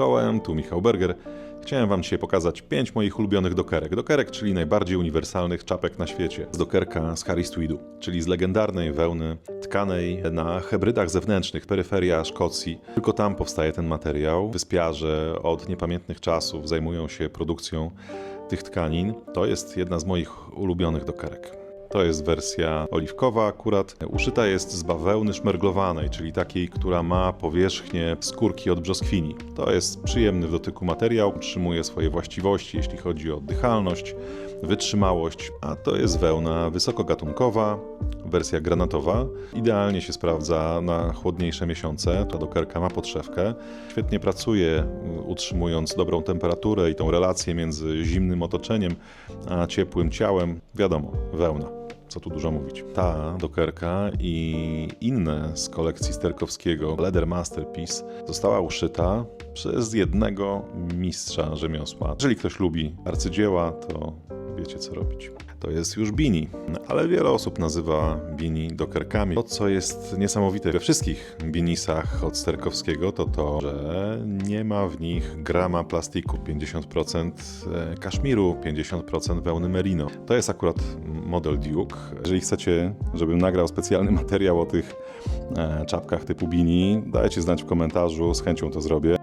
Czołem, tu Michał Berger. Chciałem Wam dzisiaj pokazać 5 moich ulubionych dokerek. Dokerek, czyli najbardziej uniwersalnych czapek na świecie. Z dokerka z Harris Tweedu, czyli z legendarnej wełny tkanej na hybrydach zewnętrznych, peryferia Szkocji. Tylko tam powstaje ten materiał. Wyspiarze od niepamiętnych czasów zajmują się produkcją tych tkanin. To jest jedna z moich ulubionych dokerek. To jest wersja oliwkowa akurat. Uszyta jest z bawełny szmerglowanej, czyli takiej, która ma powierzchnię skórki od brzoskwini. To jest przyjemny w dotyku materiał, utrzymuje swoje właściwości, jeśli chodzi o oddychalność, wytrzymałość, a to jest wełna wysokogatunkowa, wersja granatowa. Idealnie się sprawdza na chłodniejsze miesiące. Ta dokerka ma podszewkę. Świetnie pracuje, utrzymując dobrą temperaturę i tą relację między zimnym otoczeniem a ciepłym ciałem. Wiadomo, wełna co tu dużo mówić. Ta dokerka i inne z kolekcji Sterkowskiego Leather Masterpiece została uszyta przez jednego mistrza rzemiosła. Jeżeli ktoś lubi arcydzieła, to wiecie co robić. To jest już bini, ale wiele osób nazywa bini dokerkami. To, co jest niesamowite we wszystkich binisach od Sterkowskiego, to to, że nie ma w nich grama plastiku. 50% kaszmiru, 50% wełny merino. To jest akurat model Duke. Jeżeli chcecie, żebym nagrał specjalny materiał o tych e, czapkach typu bini, dajcie znać w komentarzu, z chęcią to zrobię.